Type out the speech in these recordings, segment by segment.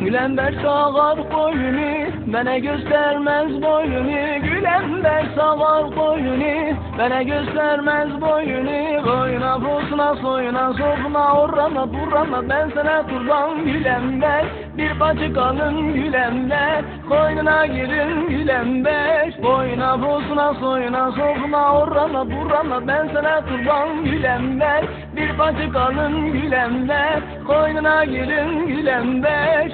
Gülember sağar koyunu Bana göstermez boyunu. Gülember sağar koyunu Bana göstermez boyunu. Boyuna posuna soyuna sofuna Orana burana ben sana kurban Gülember bir bacı kalın gülember Koynuna girin gülember Boyuna posuna soyuna sofuna Orana burana ben sana kurban Gülember bir bacı kalın gülember Koynuna girin gülember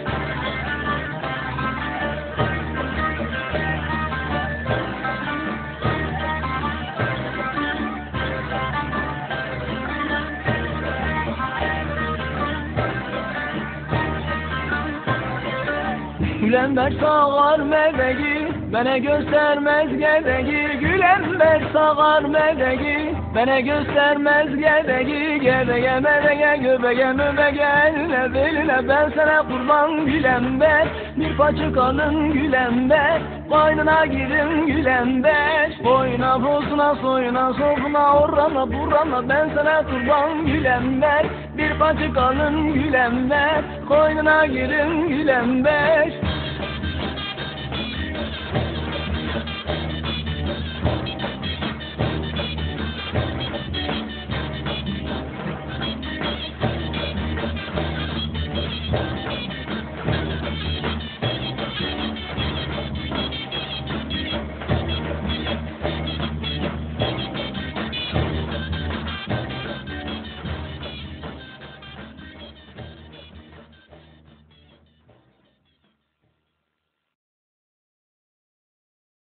Gülember sağar meveği Bana göstermez geveği Gülember sağar meveği Bana göstermez geveği Geveğe meveğe göbeğe möbeğe Eline beline ben sana kurban Gülember bir paçı kalın gülember Koynuna girin gülember Boyuna posuna soyuna sofuna Orana burana ben sana kurban Gülember bir paçı kalın gülember Koynuna girin gülember